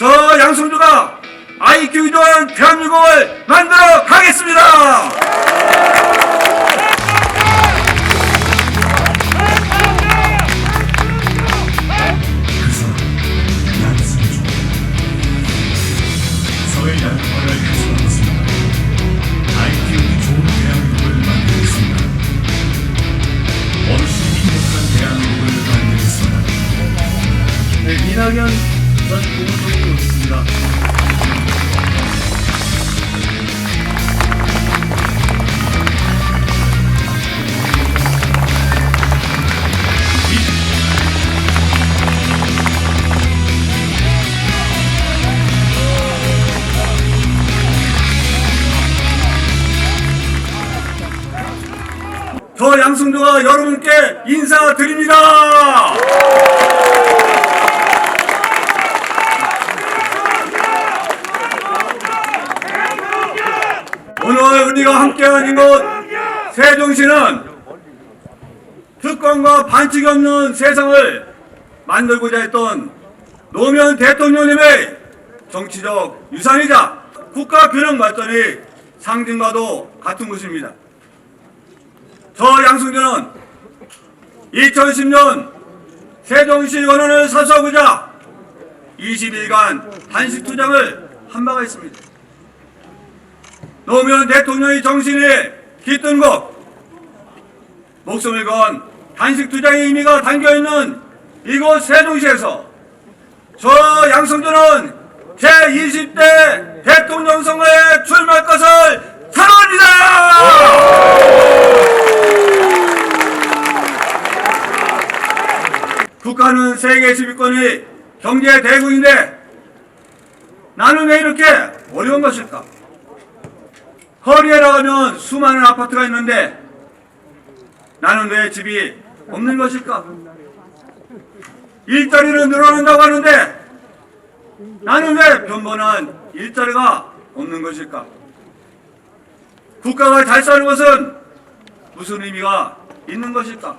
저 양승주가 IQ 좋은 대한민국을 만들어 가겠습니다. 양파를 해소하겠습니다. IQ 좋은 대한민국을 만들겠습니다. 어르신이 행복한 대한민국을 만들겠습니다. 네, 이낙연 전 국무총리 여러분께 인사드립니다. 오늘 우리가 함께한 이곳 세종시는 특권과 반칙이 없는 세상을 만들고자 했던 노무현 대통령님의 정치적 유산이자 국가 균형 발전의 상징과도 같은 것입니다. 저 양승준은 2010년 세종시 원원을 사수하고자 20일간 단식 투쟁을 한 바가 있습니다. 노무현 대통령의 정신이 깃든 곳 목숨을 건 단식 투쟁의 의미가 담겨있는 이곳 세종시에서 저 양성준은 제20대 대통령 선거에 출마할 것을 선언합니다! 국가는 세계 10위권의 경제 대국인데 나는 왜 이렇게 어려운 것일까? 거리에 나가면 수많은 아파트가 있는데 나는 왜 집이 없는 것일까? 일자리는 늘어난다고 하는데 나는 왜 변변한 일자리가 없는 것일까? 국가가 잘 사는 것은 무슨 의미가 있는 것일까?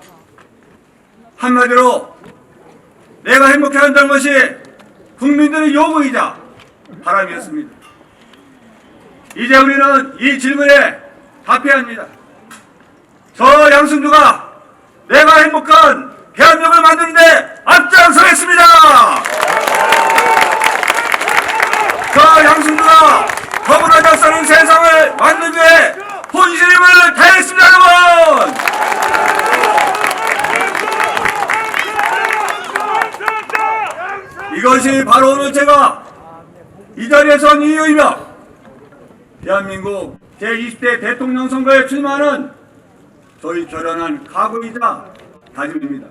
한마디로 내가 행복해 한다는 것이 국민들의 요구이자 바람이었습니다. 이제 우리는 이 질문에 답해야 합니다. 저 양승주가 내가 행복한 대한민국을 만드는데 앞장서겠습니다. 저 양승주가 더불어져 사는 세상을 만들기 위해 혼신임을 다했습니다, 여러분! 이것이 바로 오늘 제가 이 자리에 선 이유이며 대한민국 제20대 대통령 선거에 출마하는 저희 결연한 각오이자 다짐입니다.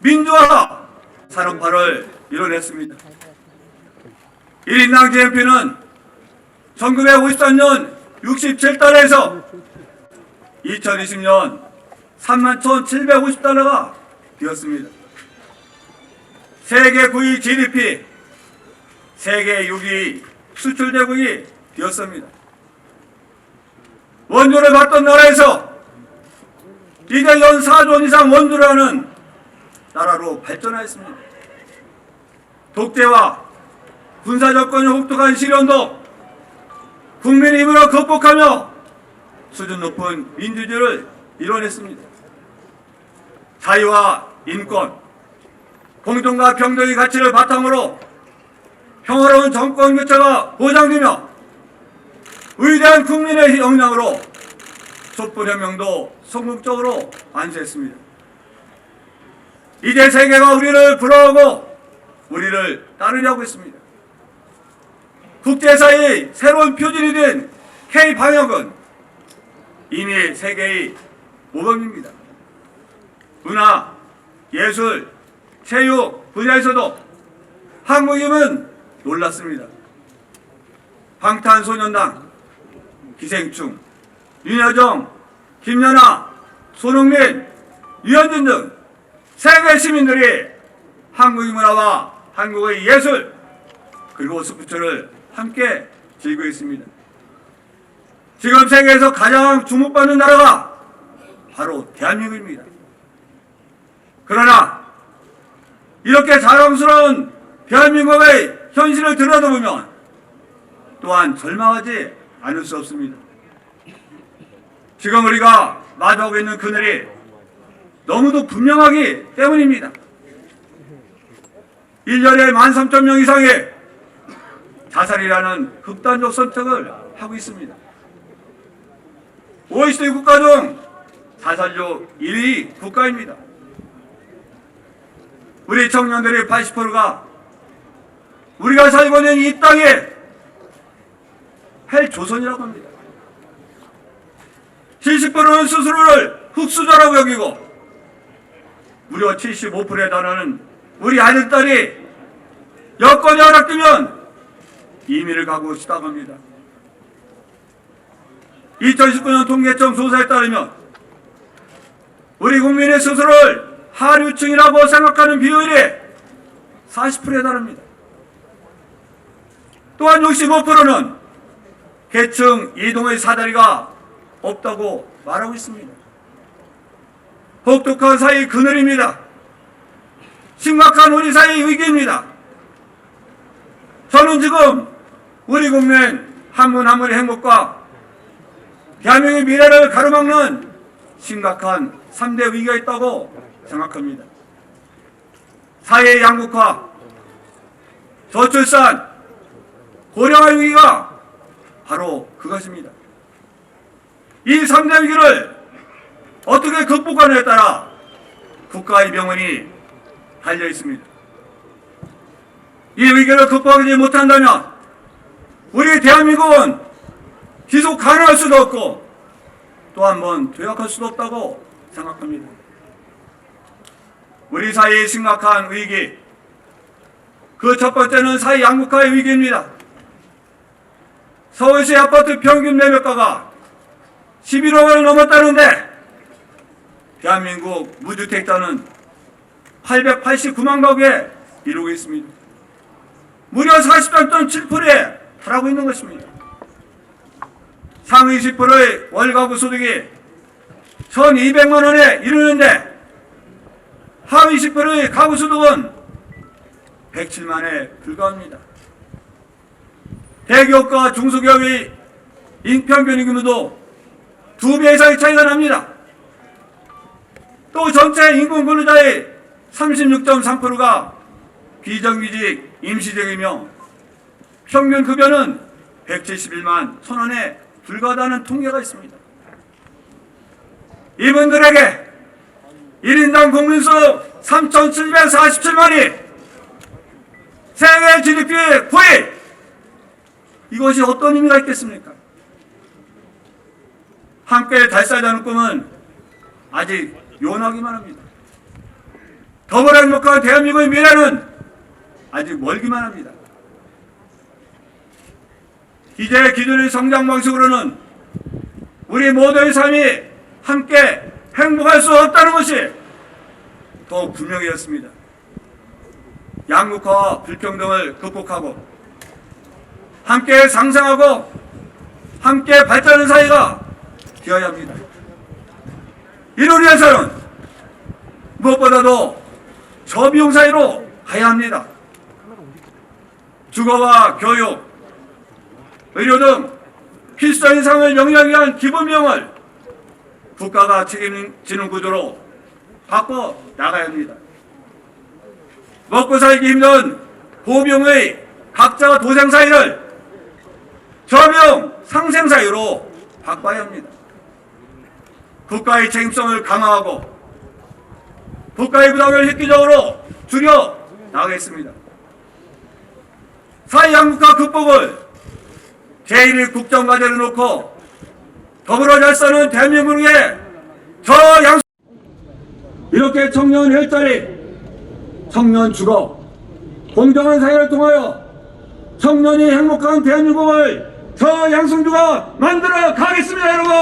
민주화 산업화를 이뤄냈습니다. 1인당 GNP는 1953년 67달러에서 2020년 31,750달러가 되었습니다. 세계 9위 GDP, 세계 6위 수출 대국이 되었습니다. 원조를 받던 나라에서 이제 연 4조 원 이상 원조를 하는 나라로 발전하였습니다. 독재와 군사 정권의 혹독한 시련도 국민의 힘으로 극복하며 수준 높은 민주주의를 이뤄냈습니다. 자유와 인권, 공정과 평등의 가치를 바탕으로 평화로운 정권 교체가 보장되며 위대한 국민의 역량으로 촛불혁명도 성공적으로 완수했습니다. 이제 세계가 우리를 부러워하고 우리를 따르려고 했습니다. 국제사회의 새로운 표준이 된 K-방역은 이미 세계의 모범입니다. 문화, 예술, 체육 분야에서도 한국임은 놀랐습니다. 방탄소년단, 기생충, 윤여정, 김연아, 손흥민, 유현진 등 세계 시민들이 한국의 문화와 한국의 예술 그리고 스포츠를 함께 즐기고 있습니다. 지금 세계에서 가장 주목받는 나라가 바로 대한민국입니다. 그러나 이렇게 자랑스러운 대한민국의 현실을 들여다보면 또한 절망하지 않을 수 없습니다. 지금 우리가 마주하고 있는 그늘이 너무도 분명하기 때문입니다. 1년에 13,000명 이상의 자살이라는 극단적 선택을 하고 있습니다. OECD 국가 중 자살률 1위 국가입니다. 우리 청년들의 80%가 우리가 살고 있는 이 땅에 헬조선이라고 합니다. 70%는 스스로를 흑수저라고 여기고 무려 75%에 달하는 우리 아들, 딸이 여건이 허락되면 이민을 가고 싶다고 합니다. 2019년 통계청 조사에 따르면 우리 국민의 스스로를 하류층이라고 생각하는 비율이 40%에 달합니다. 또한 65%는 계층 이동의 사다리가 없다고 말하고 있습니다. 혹독한 사회 그늘입니다. 심각한 우리 사회의 위기입니다. 저는 지금 우리 국민 한분 한 분의 행복과 대한민국의 미래를 가로막는 심각한 3대 위기가 있다고 생각합니다. 사회의 양극화, 저출산, 고령화 위기가 바로 그것입니다. 이 3대 위기를 어떻게 극복하느냐에 따라 국가의 명운이 달려 있습니다. 이 위기를 극복하지 못한다면 우리 대한민국은 지속 가능할 수도 없고 또 한번 도약할 수도 없다고 생각합니다. 우리 사회의 심각한 위기 그 첫 번째는 사회 양극화의 위기입니다. 서울시 아파트 평균 매매가가 11억을 넘었다는데 대한민국 무주택자는 889만 가구에 이르고 있습니다. 무려 43.7%에 달하고 있는 것입니다. 상위 10%의 월가구 소득이 1200만 원에 이르는데 하위 10%의 가구 소득은 107만에 불과합니다. 대기업과 중소기업의 인평균 임금도 두 배 이상의 차이가 납니다. 또 전체 인근 근로자의 36.3%가 비정규직 임시직이며 평균 급여는 171만 천 원에 불과하다는 통계가 있습니다. 이분들에게 1인당 국민수 3,747만이 세계 GDP의 9위 이것이 어떤 의미가 있겠습니까? 함께 달살자는 꿈은 아직 요나기만 합니다. 더불어 행복한 대한민국의 미래는 아직 멀기만 합니다. 이제 기존의 성장 방식으로는 우리 모두의 삶이 함께 행복할 수 없다는 것이 더욱 분명해졌습니다. 양극화와 불평등을 극복하고 함께 상생하고 함께 발전하는 사회가 되어야 합니다. 이를 위해서는 무엇보다도 저비용 사회로 가야 합니다. 주거와 교육, 의료 등 필수적인 상을 영위하기 위한 기본 비용을 국가가 책임지는 구조로 바꿔 나가야 합니다. 먹고 살기 힘든 고비용의 각자 도생 사회를 저비용 상생 사회로 바꿔야 합니다. 국가의 책임성을 강화하고 국가의 부담을 획기적으로 줄여 나가겠습니다. 사회 양극화 극복을 제1의 국정과제로 놓고 더불어 잘 사는 대한민국의 저 양 이렇게 청년 일자리, 청년 주거, 공정한 사회를 통하여 청년이 행복한 대한민국을 저 양승주가 만들어 가겠습니다, 여러분!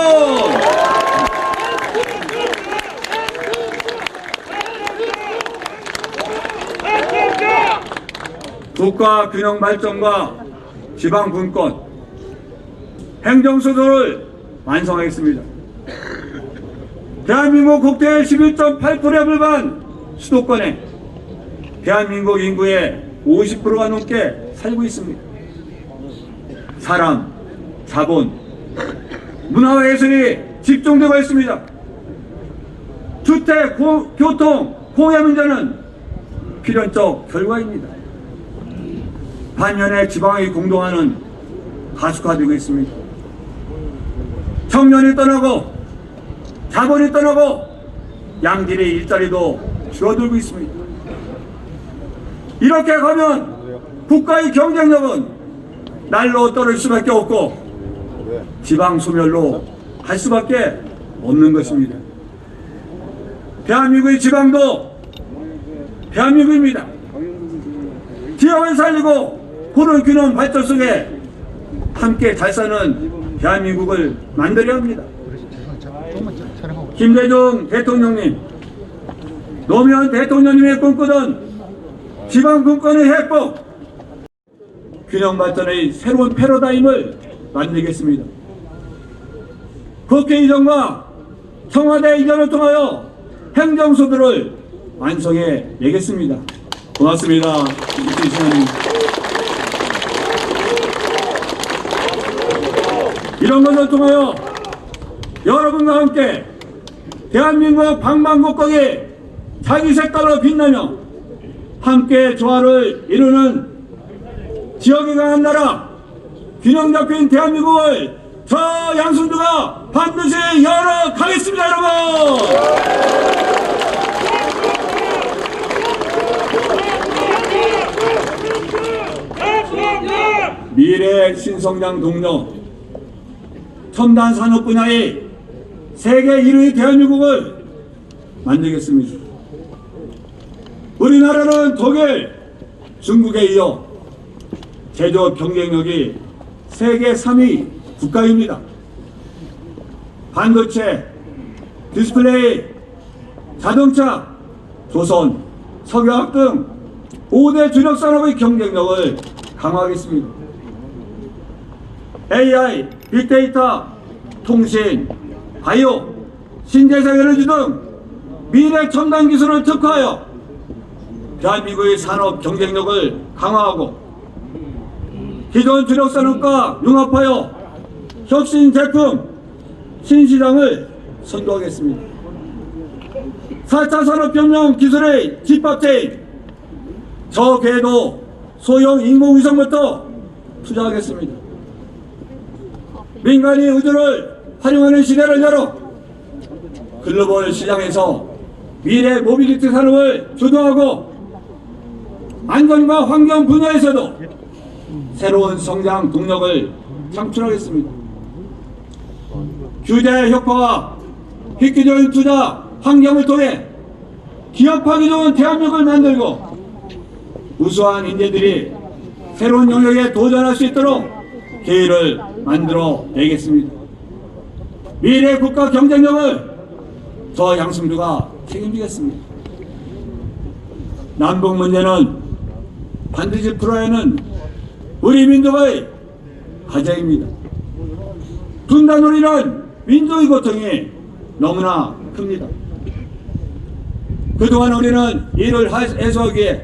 국가 균형 발전과 지방 분권, 행정수도를 완성하겠습니다. 대한민국 국토의 11.8%에 불과한 수도권에 대한민국 인구의 50%가 넘게 살고 있습니다. 사람, 자본, 문화와 예술이 집중되고 있습니다. 주택, 고- 교통, 공해 문제는 필연적 결과입니다. 반면에 지방이 공동화는 가속화되고 있습니다. 청년이 떠나고 자본이 떠나고 양질의 일자리도 줄어들고 있습니다. 이렇게 가면 국가의 경쟁력은 날로 떨어질 수밖에 없고 지방 소멸로 갈 수밖에 없는 것입니다. 대한민국의 지방도 대한민국입니다. 지역을 살리고 구를 균형 발전 속에 함께 잘 사는 대한민국을 만들어야 합니다. 김대중 대통령님, 노무현 대통령님의 꿈꾸던 지방 분권의 해법, 균형 발전의 새로운 패러다임을 만들겠습니다. 국회의장과 청와대 이전을 통하여 행정소들을 완성해 내겠습니다. 고맙습니다. 시장님. 이런 것을 통하여 여러분과 함께 대한민국 방방곡곡이 자기 색깔로 빛나며 함께 조화를 이루는 지역이 강한 나라 균형 잡힌 대한민국을 저 양순두가 반드시 열어 가겠습니다 여러분! 미래 신성장 동료 첨단 산업 분야의 세계 1위 대한민국을 만들겠습니다. 우리나라는 독일, 중국에 이어 제조업 경쟁력이 세계 3위 국가입니다. 반도체, 디스플레이, 자동차, 조선, 석유화학 등 5대 주력 산업의 경쟁력을 강화하겠습니다. AI, 빅데이터, 통신, 바이오, 신재생 에너지 등 미래 첨단 기술을 특화하여 대한민국의 산업 경쟁력을 강화하고 기존 주력 산업과 융합하여 혁신 제품, 신시장을 선도하겠습니다. 4차 산업혁명 기술의 집합체인 저궤도 소형 인공위성부터 투자하겠습니다. 민간이 우주를 활용하는 시대를 열어 글로벌 시장에서 미래 모빌리티 산업을 주도하고 안전과 환경 분야에서도 새로운 성장 동력을 창출하겠습니다. 규제 혁파와 획기적인 투자 환경을 통해 기업하기 좋은 대한민국을 만들고 우수한 인재들이 새로운 영역에 도전할 수 있도록 기회를 만들어 내겠습니다. 미래 국가 경쟁력을 저 양승주가 책임지겠습니다. 남북 문제는 반드시 풀어야 하는 우리 민족의 과제입니다. 분단놀이는 민족의 고통이 너무나 큽니다. 그동안 우리는 이를 해소하기 위해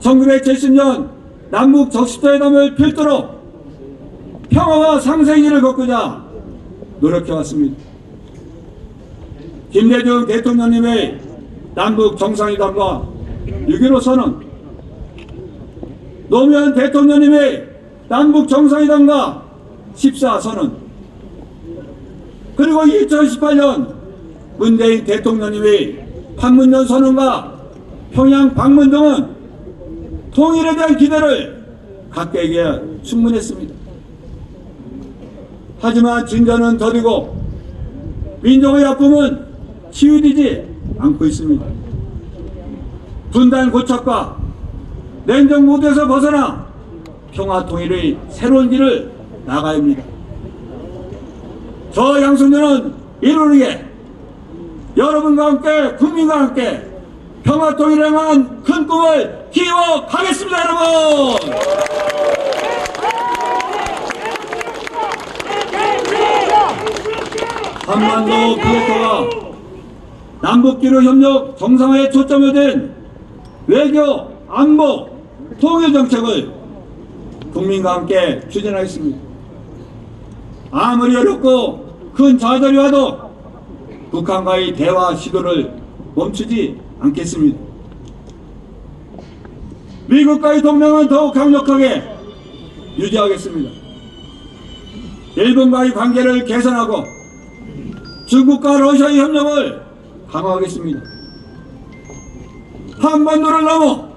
1970년 남북 적십자회담을 필두로 평화와 상생일을 걷고자 노력해왔습니다. 김대중 대통령님의 남북 정상회담과 6.15 선언, 노무현 대통령님의 남북 정상회담과 14 선언, 그리고 2018년 문재인 대통령님의 판문점 선언과 평양 방문 등은 통일에 대한 기대를 각계에게 충분했습니다. 하지만 진전은 더디고 민족의 아픔은 치유되지 않고 있습니다. 분단 고착과 냉정 모드에서 벗어나 평화 통일의 새로운 길을 나가야 합니다. 저 양순들은 이루기 위해 여러분과 함께 국민과 함께 평화 통일을 향한 큰 꿈을 키워 가겠습니다 여러분 한반도 플래터가 남북기로 협력 정상화에 초점을 둔 외교, 안보, 통일 정책을 국민과 함께 추진하겠습니다. 아무리 어렵고 큰 좌절이 와도 북한과의 대화 시도를 멈추지 않겠습니다. 미국과의 동맹은 더욱 강력하게 유지하겠습니다. 일본과의 관계를 개선하고 중국과 러시아의 협력을 강화하겠습니다. 한반도를 넘어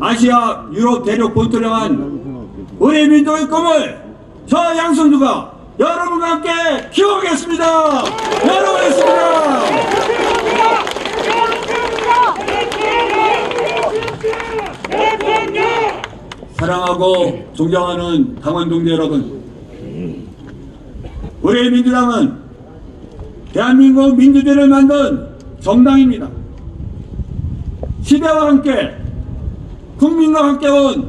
아시아 유럽 대륙 본토를 향한 우리 민족의 꿈을 저 양성주가 여러분과 함께 키워보겠습니다. 여러분이었습니다. 사랑하고 존경하는 당원 동지 여러분, 우리 민주당은 대한민국 민주주의를 만든 정당입니다. 시대와 함께 국민과 함께 온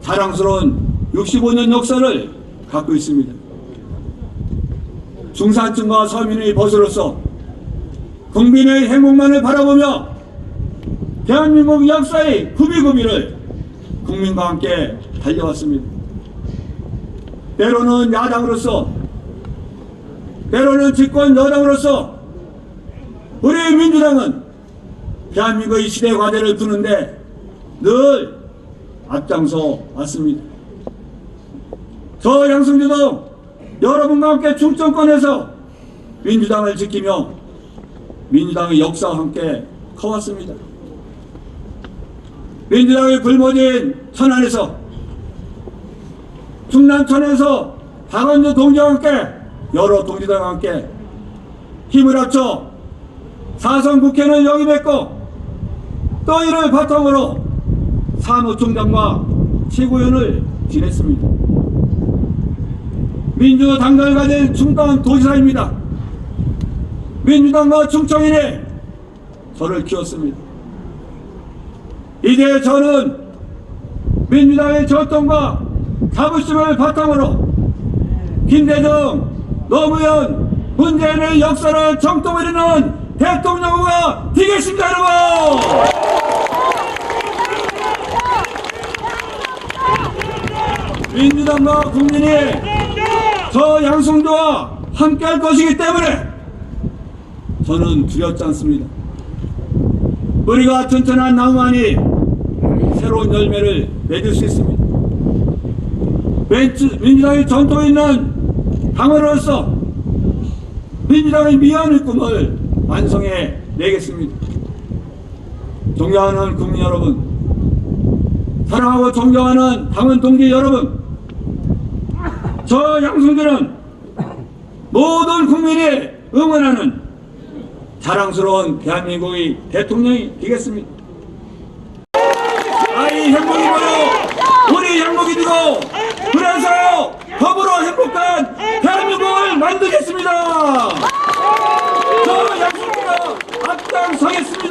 자랑스러운 65년 역사를 갖고 있습니다. 중산층과 서민의 벗으로서 국민의 행복만을 바라보며 대한민국 역사의 구비구비를 국민과 함께 달려왔습니다. 때로는 야당으로서 때로는 집권 여당으로서 우리 민주당은 대한민국의 시대 과제를 푸는데 늘 앞장서 왔습니다. 저 양승주도 여러분과 함께 충청권에서 민주당을 지키며 민주당의 역사와 함께 커왔습니다. 민주당의 불모진 천안에서 충남 천에서 박원주 동지와 함께 여러 동지들과 함께 힘을 합쳐 사선 국회는 영입했고 또 이를 바탕으로 사무총장과 최고위원을 지냈습니다. 민주당을 가진 충남 도지사입니다. 민주당과 충청인이 저를 키웠습니다. 이제 저는 민주당의 전통과 자부심을 바탕으로 김대중, 노무현, 문재인의 역사를 정통을 이루는 대통령 후보가 되겠습니다, 여러분! 민주당과 국민이 저 양성도와 함께 할 것이기 때문에 저는 두렵지 않습니다. 우리가 튼튼한 나무만이 새로운 열매를 맺을 수 있습니다. 민주당의 전통 있는 당원으로서 민주당의 미안의 꿈을 완성해 내겠습니다. 존경하는 국민 여러분, 사랑하고 존경하는 당원 동지 여러분, 저 양승준은 모든 국민이 응원하는 자랑스러운 대한민국의 대통령이 되겠습니다. 아이 행복이 뭐요? 우리 행복이 되고 그래서 더불어 행복한 대한민국을 만들겠습니다. 저 양승준가 앞장